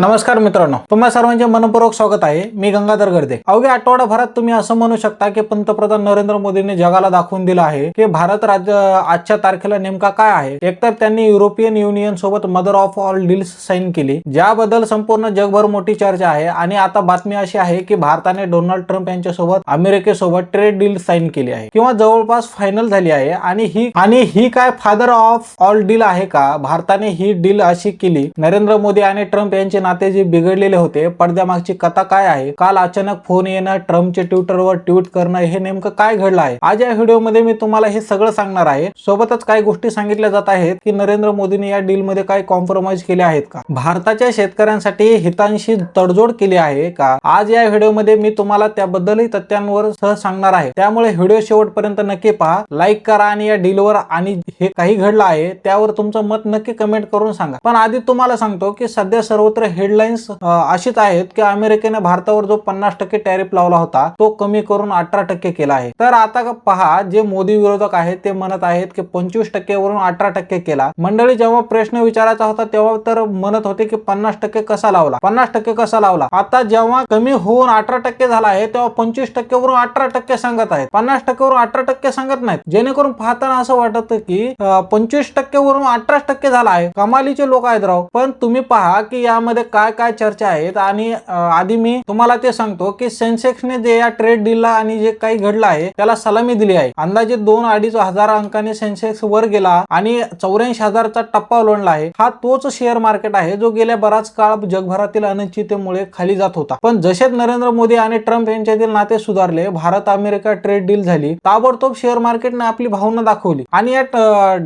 नमस्कार मित्रांनो तुम्हा सर्वांचे मनपूर्वक स्वागत आहे. मी गंगाधर गर्दे. अवघ्या आठवडाभरात तुम्ही असं म्हणू शकता की पंतप्रधान नरेंद्र मोदींनी जगाला दाखवून दिलं आहे की भारत राज्य आजच्या तारखेला नेमका काय आहे. एकतर त्यांनी युरोपियन युनियन सोबत mother of all deals sign केली ज्याबद्दल संपूर्ण जगभर मोठी चर्चा आहे. आणि आता बातमी अशी आहे की भारताने डोनाल्ड ट्रम्प यांच्यासोबत अमेरिकेसोबत ट्रेड डील साईन केली आहे. किंवा जवळपास फायनल झाली आहे. आणि ही आणि ही काय फादर ऑफ ऑल डील आहे का? भारताने ही डील अशी केली. नरेंद्र मोदी आणि ट्रम्प यांचे नाते जे बिघडलेले होते पडद्यामागची कथा काय आहे? काल अचानक फोन येणं ट्रम्पचे ट्विटरवर ट्विट करणं हे नेमकं काय घडलं आहे? आज या व्हिडिओमध्ये मी तुम्हाला हे सगळं सांगणार आहे. सोबतच काही गोष्टी सांगितल्या जात आहेत की नरेंद्र मोदींनी या डील मध्ये काय कॉम्प्रोमाइज केले आहेत का? भारताच्या शेतकऱ्यांसाठी हितांशी तडजोड केली आहे का? आज या व्हिडिओमध्ये मी तुम्हाला त्याबद्दलही तथ्यांवर सह सांगणार आहे. त्यामुळे व्हिडिओ शेवटपर्यंत नक्की पहा. लाईक करा आणि या डीलवर आणि हे काही घडलं आहे त्यावर तुमचं मत नक्की कमेंट करून सांगा. पण आधी तुम्हाला सांगतो की सध्या सर्वत्र हेडलाईन्स अशीच आहेत की अमेरिकेने भारतावर जो पन्नास टक्के टॅरिफ लावला होता तो कमी करून अठरा टक्के केला आहे. तर आता पहा जे मोदी विरोधक आहेत ते म्हणत आहेत की पंचवीस टक्केवरून अठरा टक्के केला. मंडळी जेव्हा प्रश्न विचारायचा होता तेव्हा तर म्हणत होते की पन्नास टक्के कसा लावला? पन्नास टक्के कसा लावला? आता जेव्हा कमी होऊन अठरा टक्के झाला आहे तेव्हा पंचवीस टक्केवरून अठरा टक्के सांगत आहेत. पन्नास टक्केवरून अठरा टक्के सांगत नाहीत. जेणेकरून पाहताना असं वाटत की पंचवीस टक्केवरून अठरा टक्के झाला आहे. कमालीचे लोक आहेत राव. पण तुम्ही पहा की यामध्ये काय काय चर्चा आहेत आणि आधी मी तुम्हाला ते सांगतो की सेन्सेक्सने जे या ट्रेड डीलला आणि जे काही घडलं आहे त्याला सलामी दिली आहे. अंदाजे दोन अडीच हजार अंकाने सेन्सेक्स वर गेला आणि चौऱ्याऐंशी हजारचा टप्पा ओलांडला आहे. हा तोच शेअर मार्केट आहे जो गेल्या बराच काळ जगभरातील अनिश्चिततेमुळे खाली जात होता. पण जसेच नरेंद्र मोदी आणि ट्रम्प यांच्यातील नाते सुधारले भारत अमेरिका ट्रेड डील झाली ताबडतोब शेअर मार्केटने आपली भावना दाखवली आणि या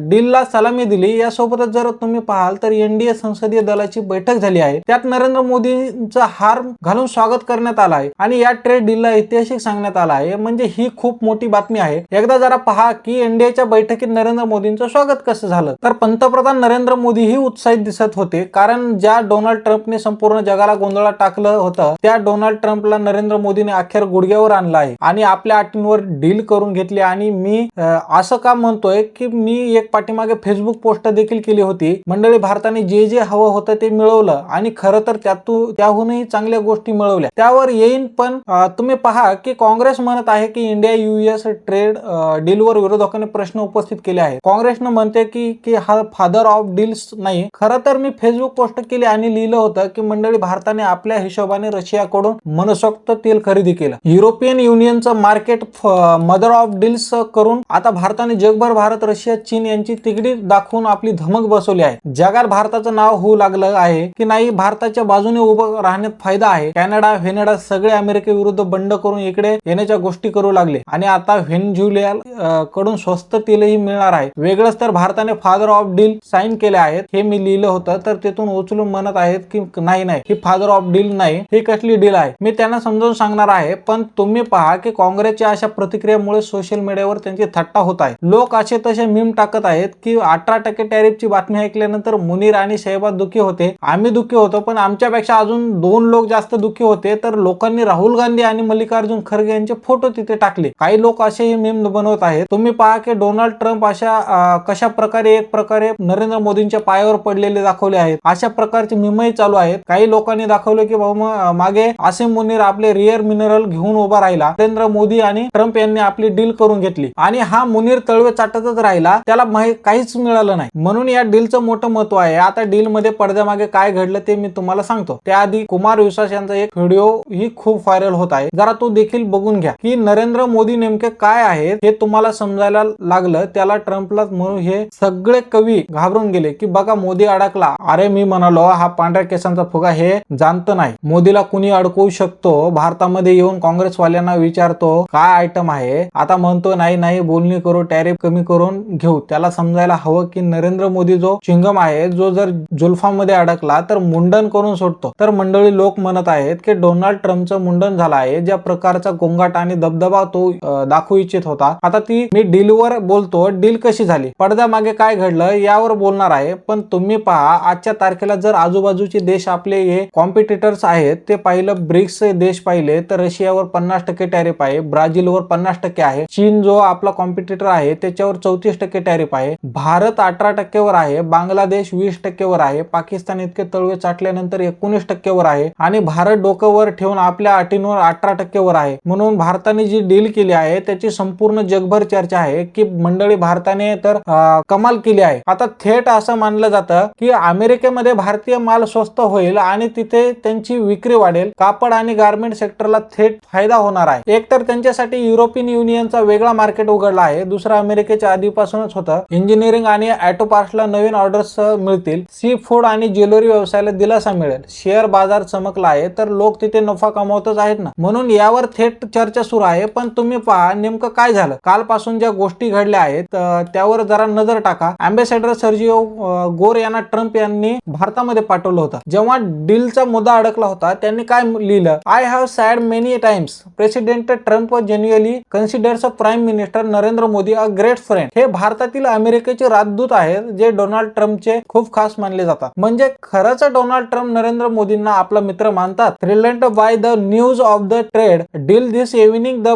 डीलला सलामी दिली. यासोबतच जर तुम्ही पाहाल तर एनडीए संसदीय दलाची बैठक झाली आहे. त्यात नरेंद्र मोदींचा हार घालून स्वागत करण्यात आला आहे आणि या ट्रेड डीलला ऐतिहासिक सांगण्यात आला आहे. म्हणजे ही खूप मोठी बातमी आहे. एकदा जरा पहा की एनडीएच्या बैठकीत नरेंद्र मोदींचं स्वागत कसं झालं? तर पंतप्रधान नरेंद्र मोदी ही उत्साहित दिसत होते. कारण ज्या डोनाल्ड ट्रम्पने संपूर्ण जगाला गोंधळात टाकलं होतं त्या डोनाल्ड ट्रम्पला नरेंद्र मोदीने अखेर गुडघ्यावर आणलं आहे. आणि आपल्या अटींवर डील करून घेतली आणि मी असं का म्हणतोय की मी एक पाठीमागे फेसबुक पोस्ट देखील केली होती. मंडळी भारताने जे जे हवं होतं ते मिळवलं आणि खरं तर त्यातून त्याहूनही चांगल्या गोष्टी मिळवल्या. त्यावर येईन पण तुम्ही पहा की काँग्रेस म्हणत आहे की इंडिया युएस ट्रेड डीलवर विरोधकांनी प्रश्न उपस्थित केले आहेत. काँग्रेसनं म्हणते की की हा फादर ऑफ डील्स नाही. खरं तर मी फेसबुक पोस्ट केली आणि लिहिलं होतं की मंडळी भारताने आपल्या हिशोबाने रशियाकडून मनसोक्त तेल खरेदी केलं. युरोपियन युनियनचं मार्केट मदर ऑफ डील्स करून आता भारताने जगभर भारत रशिया चीन यांची तिगडी दाखवून आपली धमक बसवली आहे. जगात भारताचं नाव होऊ लागलं आहे की नाही भारताच्या बाजूने उभं राहण्यात फायदा आहे. कॅनडा व्हेनेडा सगळे अमेरिकेविरुद्ध बंड करून इकडे येण्याच्या गोष्टी करू लागले. आणि आता व्हेनझुएला कडून स्वस्त तेलही मिळणार आहे. वेगळंच तर भारताने फादर ऑफ डील साईन केले आहेत. हे मी लिहिलं होतं तर तिथून उचलून म्हणत आहेत की नाही नाही. ही फादर ऑफ डील नाही. ही कसली डील आहे? मी त्यांना समजावून सांगणार आहे पण तुम्ही पहा की काँग्रेसच्या अशा प्रतिक्रियेमुळे सोशल मीडियावर त्यांची थट्टा होत आहे. लोक असे तसे मीम टाकत आहेत की अठरा टक्के टॅरिफची बातमी ऐकल्यानंतर मुनीर आणि शहबाज दुखी होते. आम्ही दुखी होतो. पण आमच्यापेक्षा अजून दोन लोक जास्त दुखी होते तर लोकांनी राहुल गांधी आणि मल्लिकार्जुन खरगे यांचे फोटो तिथे टाकले. काही लोक असेही मेम बनवत आहेत. तुम्ही पहा की डोनाल्ड ट्रम्प अशा कशा प्रकारे एक प्रकारे नरेंद्र मोदींच्या पायावर पडलेले दाखवले आहेत. अशा प्रकारचे मिमही चालू आहेत. काही लोकांनी दाखवले की बाबा मागे आसिम मुनीर आपले रिअर मिनरल घेऊन उभा राहिला. नरेंद्र मोदी आणि ट्रम्प यांनी आपली डील करून घेतली. आणि हा मुनीर तळवे चाटतच राहिला. त्याला माहि- काहीच मिळालं नाही. म्हणून या डीलचं मोठं महत्त्व आहे. आता डील मध्ये पडद्यामागे काय घडलं ते मी तुम्हाला सांगतो. त्याआधी कुमार विश्वास यांचा एक व्हिडिओ ही खूप व्हायरल होत आहे. जरा तो देखील बघून घ्या की नरेंद्र मोदी नेमके काय आहेत हे तुम्हाला समजायला लागलं. त्याला ट्रम्पला म्हणून हे सगळे कवी घाबरून गेले की बघा मोदी अडकला. अरे मी म्हणालो हा पांढऱ्या केसांचा फुगा हे जाणत नाही. मोदीला कुणी अडकवू शकतो? भारतामध्ये येऊन काँग्रेसवाल्यांना विचारतो काय आयटम आहे? आता म्हणतो नाही नाही बोलणी करू टॅरिफ कमी करून घेऊ. त्याला समजायला हवं की नरेंद्र मोदी जो चिंगम आहे जो जर जुल्फामध्ये अडकला तर मुंड मुंडन करून सोडतो. तर मंडळी लोक म्हणत आहेत की डोनाल्ड ट्रम्पचं मुंडन झालं आहे. ज्या प्रकारचा गोंगाट आणि दबदबा तो दाखवू इच्छित होता. आता ती मी डीलवर बोलतो. डील कशी झाली? पडद्यामागे काय घडलं यावर बोलणार आहे. पण तुम्ही पहा आजच्या तारखेला जर आजूबाजूचे देश आपले हे कॉम्पिटिटर्स आहेत ते पाहिलं ब्रिक्स देश पाहिले तर रशियावर पन्नास टक्के टॅरिफ आहे. ब्राझीलवर पन्नास टक्के आहे. चीन जो आपला कॉम्पिटिटर आहे त्याच्यावर चौतीस टक्के टॅरिफ आहे. भारत अठरा टक्केवर आहे. बांगलादेश वीस टक्केवर आहे. पाकिस्तान इतके तळवे चाटले टाकल्यानंतर एकोणीस टक्केवर आहे आणि भारत डोकं वर ठेवून आपल्या अटींवर अठरा टक्केवर आहे. म्हणून भारताने जी डील केली आहे त्याची संपूर्ण जगभर चर्चा आहे की मंडळी भारताने तर कमाल केली आहे. आता थेट असं मानलं जातं की अमेरिकेमध्ये भारतीय माल स्वस्त होईल आणि तिथे त्यांची विक्री वाढेल. कापड आणि गार्मेंट सेक्टरला थेट फायदा होणार आहे. एक तर त्यांच्यासाठी युरोपियन युनियनचा वेगळा मार्केट उघडला आहे. दुसरा अमेरिकेच्या आधीपासूनच होतं. इंजिनिअरिंग आणि ऑटो पार्ट्सला नवीन ऑर्डर्स मिळतील. सी फूड आणि ज्वेलरी व्यवसायाला दिलासा मिळेल. शेअर बाजार चमकला आहे तर लोक तिथे नफा कमावतच आहेत ना. म्हणून यावर थेट चर्चा सुरू आहे पण तुम्ही पहा नेमकं काय झालं. कालपासून ज्या गोष्टी घडल्या आहेत त्यावर जरा नजर टाका. अँबेसेडर सर्जिओ गोर यांना ट्रम्प यांनी भारतामध्ये पाठवलं होतं. जेव्हा डीलचा मुद्दा अडकला होता त्यांनी काय लिहिलं? I have said many times president Trump genuinely considers prime minister Narendra Modi a great friend हे भारतातील अमेरिकेचे राजदूत आहेत जे डोनाल्ड ट्रम्पचे खूप खास मानले जातात. म्हणजे खरंच डोनाल्ड ट्रम्प नरेंद्र मोदींना आपला मित्र मानतात. Thrilled by the news of the trade deal this evening the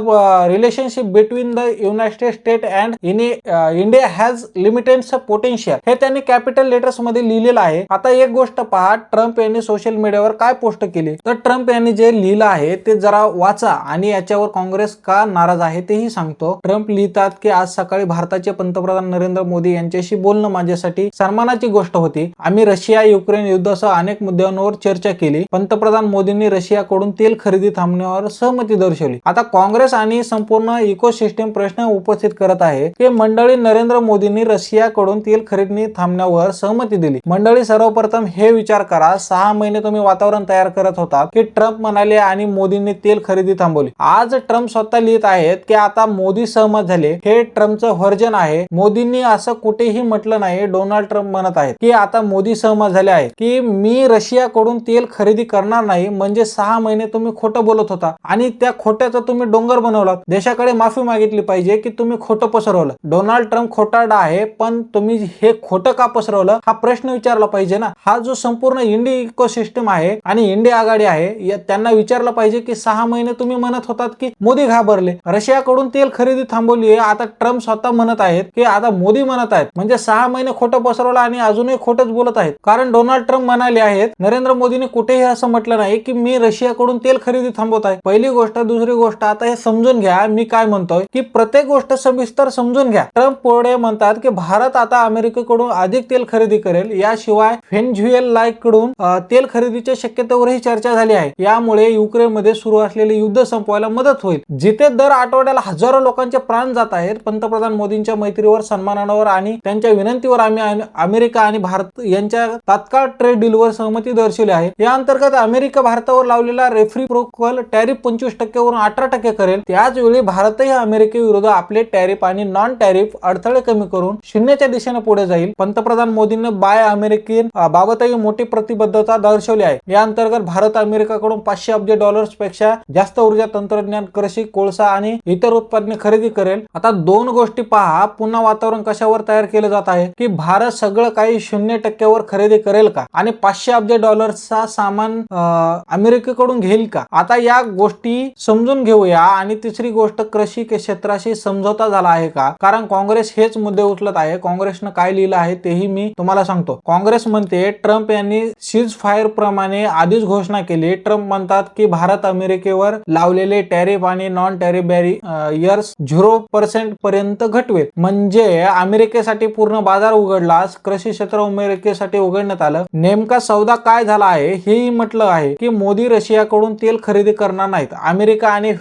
relationship between the United State and India has limited potential हे त्यांनी कॅपिटल लेटर्समध्ये लिहिलेलं आहे. आता एक गोष्ट पहा ट्रम्प यांनी सोशल मीडियावर काय पोस्ट केली? तर ट्रम्प यांनी जे लिहिलं आहे ते जरा वाचा आणि याच्यावर काँग्रेस का नाराज आहे तेही सांगतो. ट्रम्प लिहितात की आज सकाळी भारताचे पंतप्रधान नरेंद्र मोदी यांच्याशी बोलणं माझ्यासाठी सन्मानाची गोष्ट होती. आम्ही रशिया युक्रेन युद्धासह अनेक मुद्द्यांवर चर्चा केली. पंतप्रधान मोदींनी रशियाकडून तेल खरेदी थांबण्यावर सहमती दर्शवली. आता काँग्रेस आणि संपूर्ण इकोसिस्टम प्रश्न उपस्थित करत आहे की मंडळी नरेंद्र मोदींनी रशियाकडून तेल खरेदी थांबण्यावर सहमती दिली. मंडळी सर्वप्रथम हे विचार करा सहा महिने तुम्ही वातावरण तयार करत होता की ट्रम्प म्हणाले आणि मोदींनी तेल खरेदी थांबवली. आज ट्रम्प स्वतः लिहित आहेत की आता मोदी सहमत झाले. हे ट्रम्पचं व्हर्जन आहे. मोदींनी असं कुठेही म्हटलं नाही डोनाल्ड ट्रम्प म्हणत आहेत की आता मोदी सहमत झाले आहेत की मी रशियाकडून तेल खरेदी करणार नाही म्हणजे सहा महिने तुम्ही खोटं बोलत होता आणि त्या खोट्याचा तुम्ही डोंगर बनवला देशाकडे माफी मागितली पाहिजे की तुम्ही खोटं पसरवलं. डोनाल्ड ट्रम्प खोटारडा आहे पण तुम्ही हे खोटं का पसरवलं? हा प्रश्न विचारला पाहिजे ना. हा जो संपूर्ण इंडी इकोसिस्टम आहे आणि इंडिया आघाडी आहे त्यांना विचारलं पाहिजे की सहा महिने तुम्ही म्हणत होतात की मोदी घाबरले. रशियाकडून तेल खरेदी थांबवली आहे आता ट्रम्प स्वतः म्हणत आहेत की आता मोदी म्हणत आहेत म्हणजे सहा महिने खोटं पसरवलं आणि अजूनही खोटंच बोलत आहेत. कारण डोनाल्ड ट्रम्प म्हणाले आहेत. नरेंद्र मोदींनी कुठेही असं म्हटलं नाही की मी रशियाकडून तेल खरेदी थांबवत आहे. पहिली गोष्ट दुसरी गोष्ट आता हे समजून घ्या मी काय म्हणतोय की प्रत्येक गोष्ट सविस्तर समजून घ्या. ट्रम्प पुढे म्हणतात की भारत आता अमेरिकेकडून अधिक तेल खरेदी करेल. याशिवाय व्हेनेझुएला कडून तेल खरेदीच्या शक्यतेवरही चर्चा झाली आहे. यामुळे युक्रेनमध्ये सुरू असलेले युद्ध संपवायला मदत होईल. जिथे दर आठवड्याला हजारो लोकांचे प्राण जात आहेत पंतप्रधान मोदींच्या मैत्रीवर सन्मानावर आणि त्यांच्या विनंतीवर आम्ही अमेरिका आणि भारत यांच्या तात्काळ ट्रेड डीलवर सहमती दर्शवली आहे. या अंतर्गत अमेरिका भारतावर लावलेला रेफ्री प्रोकल टॅरिफ पंचवीस टक्क्यावरून अठरा टक्के करेल. त्याच वेळी भारतही अमेरिकेविरोधात आपले टॅरिफ आणि नॉन टॅरिफ अडथळे कमी करून शून्याच्या दिशेने पुढे जाईल. पंतप्रधान मोदींनी बाय अमेरिकन बाबतही मोठी प्रतिबद्धता दर्शवली आहे. या अंतर्गत भारत अमेरिकाकडून पाचशे अब्ज डॉलर्सपेक्षा जास्त ऊर्जा तंत्रज्ञान कृषी कोळसा आणि इतर उत्पादने खरेदी करेल. आता दोन गोष्टी पहा. पुन्हा वातावरण कशावर तयार केलं जात आहे? की भारत सगळं काही शून्य टक्क्यावर खरेदी करेल का? आणि पाचशे अब्ज डॉलर्सचा सामान अमेरिकेकडून घेईल का? आता या गोष्टी समजून घेऊया आणि तिसरी गोष्ट कृषी क्षेत्राशी समझोता झाला आहे का? कारण काँग्रेस हेच मुद्दे उचलत आहे. काँग्रेसनं काय लिहिलं आहे तेही मी तुम्हाला सांगतो. काँग्रेस म्हणते ट्रम्प यांनी सीज फायर प्रमाणे आधीच घोषणा केली. ट्रम्प म्हणतात की भारत अमेरिकेवर लावलेले टॅरिफ आणि non tariff barriers zero percent पर्यंत घटवेल. म्हणजे अमेरिकेसाठी पूर्ण बाजार उघडलास कृषी क्षेत्र अमेरिकेसाठी उघडण्यात आलं. नेमका सौदा काय झाला आहे हेही म्हटलं आहे की मोदी रशियाकडून तेल खरेदी करणार नाहीत. अमेरिका आणि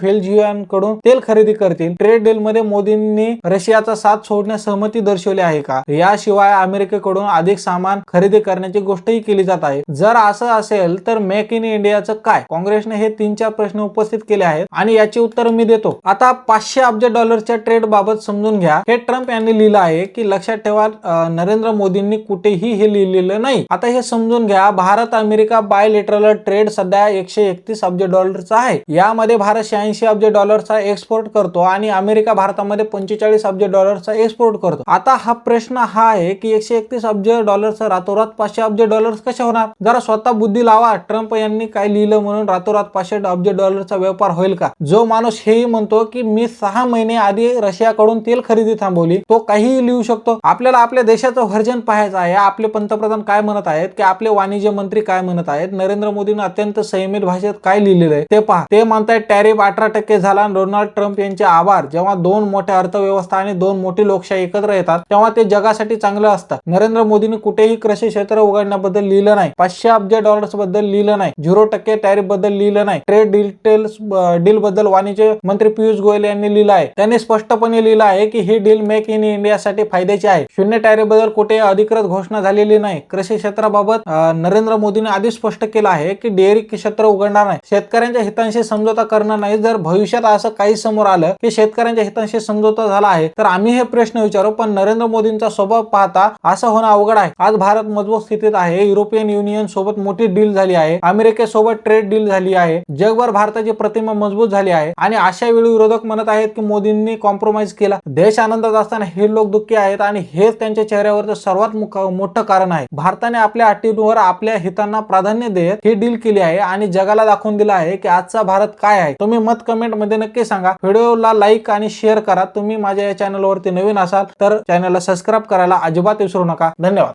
कडून तेल खरेदी करतील. ट्रेड डील मध्ये मोदींनी रशियाचा साथ सोडण्यास सहमती दर्शवली आहे का? याशिवाय अमेरिकेकडून अधिक सामान खरेदी करण्याची गोष्टही केली जात आहे. जर असं असेल तर मेक इन इंडियाचं काय? काँग्रेसने हे तीन चार प्रश्न उपस्थित केले आहेत आणि याची उत्तर मी देतो. आता पाचशे अब्ज डॉलरच्या ट्रेड बाबत समजून घ्या. हे ट्रम्प यांनी लिहिलं आहे की लक्षात ठेवा नरेंद्र मोदींनी कुठेही हे लिहिलेलं नाही. आता हे समजून घ्या भारत अमेरिका बायलेटरल ट्रेड सध्या एकशे एकतीस अब्ज डॉलरचा आहे. यामध्ये भारत शहाऐंशी अब्ज डॉलरचा एक्सपोर्ट करतो आणि अमेरिका भारतामध्ये पंचेचाळीस अब्ज डॉलरचा एक्सपोर्ट करतो. आता हा प्रश्न हा आहे की एकशे एकतीस अब्ज डॉलरचा रातोरात पाचशे अब्ज डॉलर्स कसे होणार? जरा स्वतः बुद्धी लावा. ट्रम्प यांनी काय लिहिलं म्हणून रातोरात पाचशे अब्ज डॉलरचा व्यापार होईल का? जो माणूस हेही म्हणतो की मी सहा महिने आधी रशियाकडून तेल खरेदी थांबवली तो काहीही लिहू शकतो. आपल्याला आपल्या देशाचं व्हर्जन पाहायचं आहे. आपले पंतप्रधान काय म्हणत आहेत की आपले वाणिज्य वाणिज्य मंत्री काय म्हणत आहेत? नरेंद्र मोदींनी अत्यंत संयमित भाषेत काय लिहिलेलं आहे? ते पहा. ते म्हणतायत टॅरिफ अठरा टक्के झाला आणि डोनाल्ड ट्रम्प यांचे आभार. जेव्हा दोन मोठ्या अर्थव्यवस्था आणि दोन मोठी लोकशाही एकत्र येतात तेव्हा ते जगासाठी चांगलं असतं नरेंद्र मोदींनी कुठेही कृषी क्षेत्र उघडण्याबद्दल लिहिलं नाही. पाचशे अब्ज डॉलर्सबद्दल लिहिलं नाही. झिरो टक्के टॅरिफबद्दल लिहिलं नाही. ट्रेड डिटेल्स डील बद्दल वाणिज्य मंत्री पियुष गोयल यांनी लिहिलं आहे. त्यांनी स्पष्टपणे लिहिलं आहे की ही डील मेक इन इंडियासाठी फायद्याची आहे. शून्य टॅरिफबद्दल कुठे अधिकृत घोषणा झालेली नाही. कृषी क्षेत्राबाबत नरेंद्र मोदींनी आधीच स्पष्ट केलं आहे की डेअरी क्षेत्र उघडणार नाही. शेतकऱ्यांच्या हितांशी समझोता करणार नाही. जर भविष्यात असं काही समोर आलं की शेतकऱ्यांच्या हितांशी समझोता झाला आहे तर आम्ही हे प्रश्न विचारू पण नरेंद्र मोदींचा स्वभाव पाहता असं होणं अवघड आहे. आज भारत मजबूत स्थितीत आहे. युरोपियन युनियन सोबत मोठी डील झाली आहे. अमेरिकेसोबत ट्रेड डील झाली आहे. जगभर भारताची प्रतिमा मजबूत झाली आहे. आणि अशा वेळी विरोधक म्हणत आहेत की मोदींनी कॉम्प्रोमाइज केला. देश आनंदात असताना हे लोक दुःखी आहेत आणि हेच त्यांच्या चेहऱ्यावरचं सर्वात मोठं कारण आहे. भारताने आपल्या अटींवर आपल्या हितांना प्राधान्य देत ही डील केली आहे आणि जगाला दाखवून दिलं आहे की आजचा भारत काय आहे. तुम्ही मत कमेंटमध्ये नक्की सांगा. व्हिडिओला लाईक आणि शेअर करा. तुम्ही माझ्या या चॅनलवरती नवीन असाल तर चॅनलला सबस्क्राईब करायला अजिबात विसरू नका. धन्यवाद.